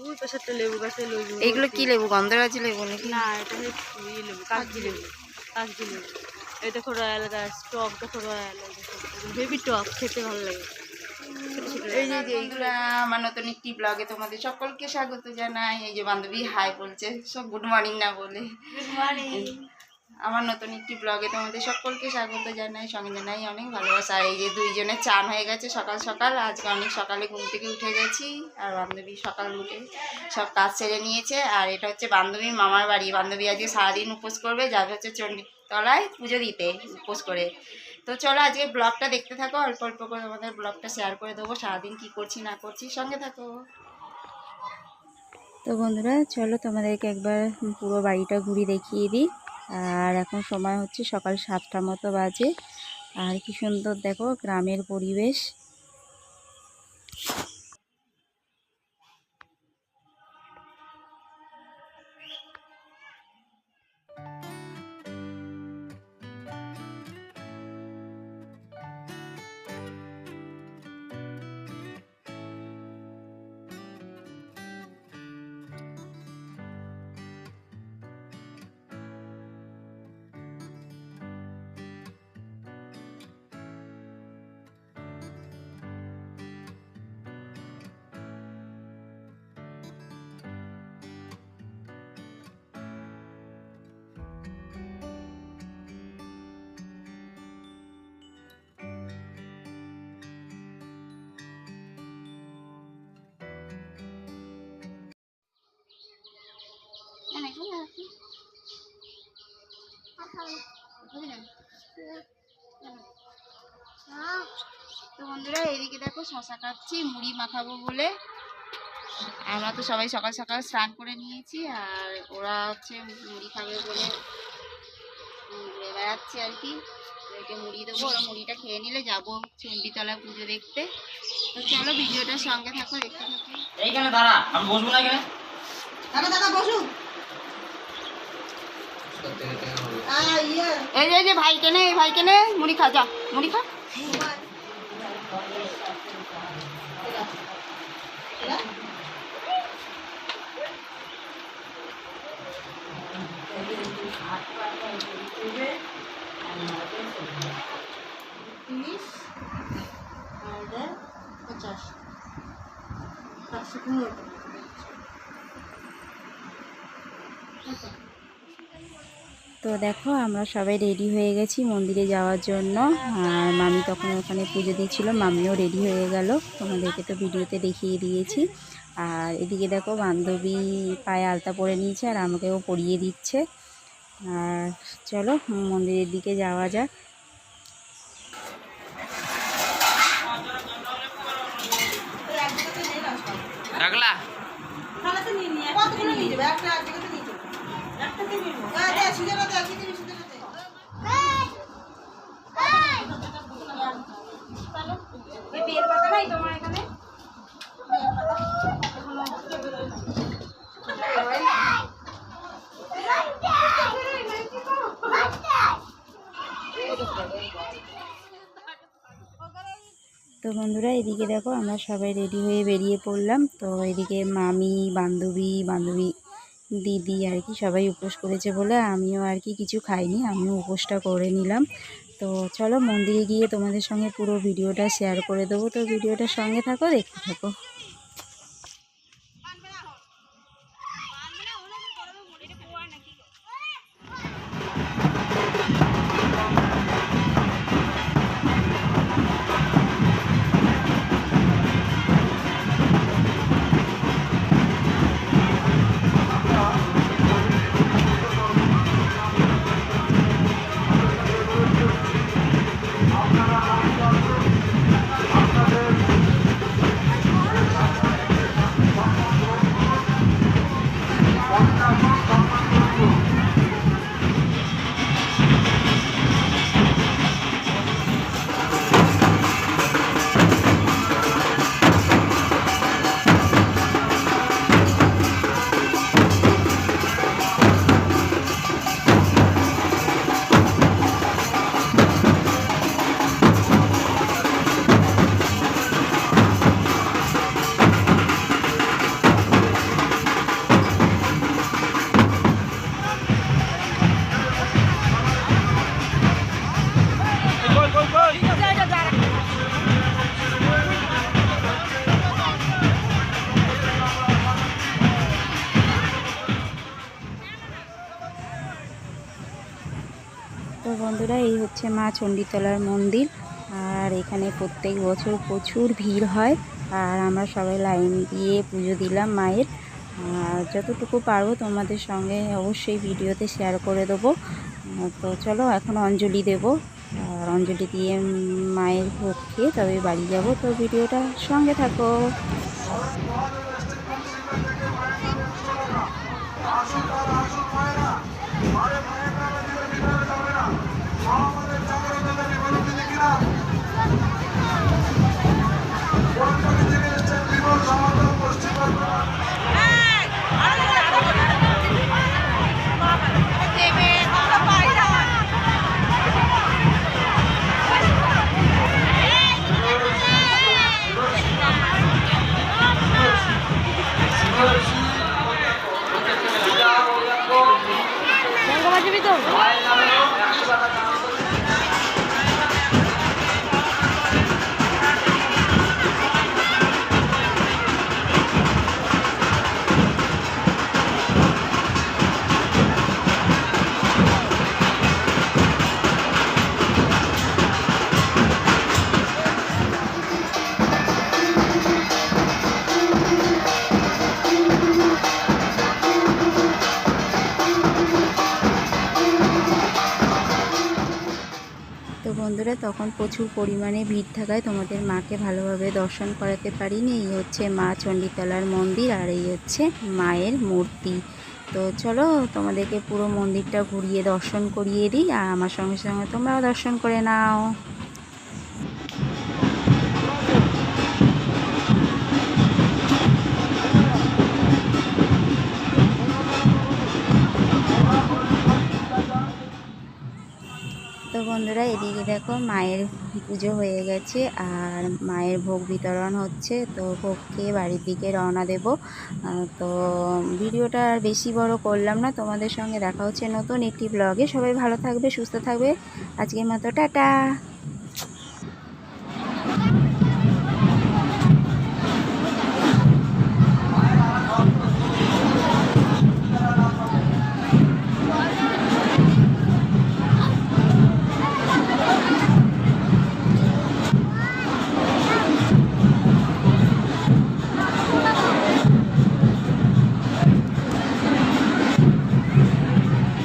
ওই পাশে একটা লেবু গাছে লেবু এইগুলো কি লেবু গন্ধরাজি লেবু নাকি? না এটা হচ্ছে ই লেবু? কাগজি লেবু। কাগজি লেবু। এই দেখো রয়্যাল গাছ টক দেখো রয়্যাল হেভি টক খেতে ভালো লাগে। এই যে এইগুলো আমার নতুন একটি ব্লগে তোমাদের সকলকে স্বাগত জানাই। এই যে বান্ধবী হাই বলছে সব গুড মর্নিং না বলে। আমার নতুন একটি ব্লগে তোমাদের সকলকে স্বাগত জানাই, সঙ্গে জানাই অনেক ভালোবাসা। এই যে দুইজনের চান হয়ে গেছে সকাল সকাল, আজকে অনেক সকালে ঘুম থেকে উঠে গেছি, আর বান্ধবী সকাল উঠে সব কাজ সেরে নিয়েছে। আর এটা হচ্ছে বান্ধবীর মামার বাড়ি। বান্ধবী আজকে সারাদিন উপোস করবে, যাবে হচ্ছে চণ্ডীতলায় পুজো দিতে উপোস করে। তো চলো আজকে ব্লগটা দেখতে থাকো, অল্প অল্প করে তোমাদের ব্লগটা শেয়ার করে দেবো, সারাদিন কি করছি না করছি, সঙ্গে থাকো। তো বন্ধুরা, চলো তোমাদেরকে একবার পুরো বাড়িটা ঘুরে দেখিয়ে দিই। আর এখন সময় হচ্ছে সকাল সাতটা মতো বাজে। আর কি সুন্দর দেখো গ্রামের পরিবেশ। তো বন্ধুরা এদিকে দেখো শশা কাটছি মুড়ি মাখাবো বলে। আমরা তো সবাই সকাল সকাল স্নান করে নিয়েছি আর ওরা হচ্ছে মুড়ি খাবে বলে ঘুরে বেড়াচ্ছে আর কি। ওদেরকে মুড়ি দেবো ওরা মুড়িটা খেয়ে নিলে যাব চণ্ডীতলা পুজো দেখতে। তো চলো ভিডিওটার সঙ্গে থাকো দেখতে থাকো। এইখানে দাঁড়া আমি বসবো না এখানে? এই যে এই যে ভাই কেনে এই ভাই কেনে মুড়ি খা, যা, মুড়ি খা। তিরিশ, আর পঞ্চাশ সাতশো পনেরো তো দেখো আমরা সবাই রেডি হয়ে গেছি মন্দিরে যাওয়ার জন্য। আর মামি তখন ওখানে পুজো দিচ্ছিল মামিও রেডি হয়ে গেল। তোমাদেরকে তো ভিডিওতে দেখিয়ে দিয়েছি। আর এদিকে দেখো বান্ধবী পায়ে আলতা পরে নিয়েছে আর আমাকেও পরিয়ে দিচ্ছে। আর চলো মন্দিরের দিকে যাওয়া যাক। রাখলা? কতগুলো নিয়ে যাবে? একটা তো বন্ধুরা, এদিকে দেখো আমরা সবাই রেডি হয়ে বেরিয়ে পড়লাম। তো এদিকে মামি, বান্ধবী বান্ধবী দিদি আর কি সবাই উপোস করেছে বলে আমিও আর কি কিছু খাইনি, আমিও উপোসটা করে নিলাম। তো চলো মন্দিরে গিয়ে তোমাদের সঙ্গে পুরো ভিডিওটা শেয়ার করে দেবো। তো ভিডিওটার সঙ্গে থাকো, দেখতে থাকো। বন্ধুরা, এই হচ্ছে মা চণ্ডীতলার মন্দির। আর এখানে প্রত্যেক বছর প্রচুর ভিড় হয়। আর আমরা সবাই লাইন দিয়ে পুজো দিলাম মায়ের। আর যতটুকু পারব তোমাদের সঙ্গে অবশ্যই ভিডিওতে শেয়ার করে দেবো। তো চলো, এখন অঞ্জলি দেব। আর অঞ্জলি দিয়ে মায়ের ভোগ খেয়ে তবে বাড়ি যাব। তো ভিডিওটা সঙ্গে থাকো। বাজাবি তো বন্ধুরা, তখন প্রচুর পরিমাণে ভিড় থাকায় তোমাদের মাকে ভালোভাবে দর্শন করাতে পারিনি। এই হচ্ছে মা চণ্ডীতলার মন্দির আর এই হচ্ছে মায়ের মূর্তি। তো চলো, তোমাদেরকে পুরো মন্দিরটা ঘুরিয়ে দর্শন করিয়ে দিই আর আমার সঙ্গে সঙ্গে তোমরাও দর্শন করে নাও। বন্ধুরা, এদিকে দেখো মায়ের পুজো হয়ে গেছে আর মায়ের ভোগ বিতরণ হচ্ছে। তো ভোগ খেয়ে বাড়ির দিকে রওনা দেব। তো ভিডিওটা আর বেশি বড় করলাম না। তোমাদের সঙ্গে দেখা হচ্ছে নতুন একটি ব্লগে সবাই ভালো থাকবে, সুস্থ থাকবে। আজকের মতো, টাটা!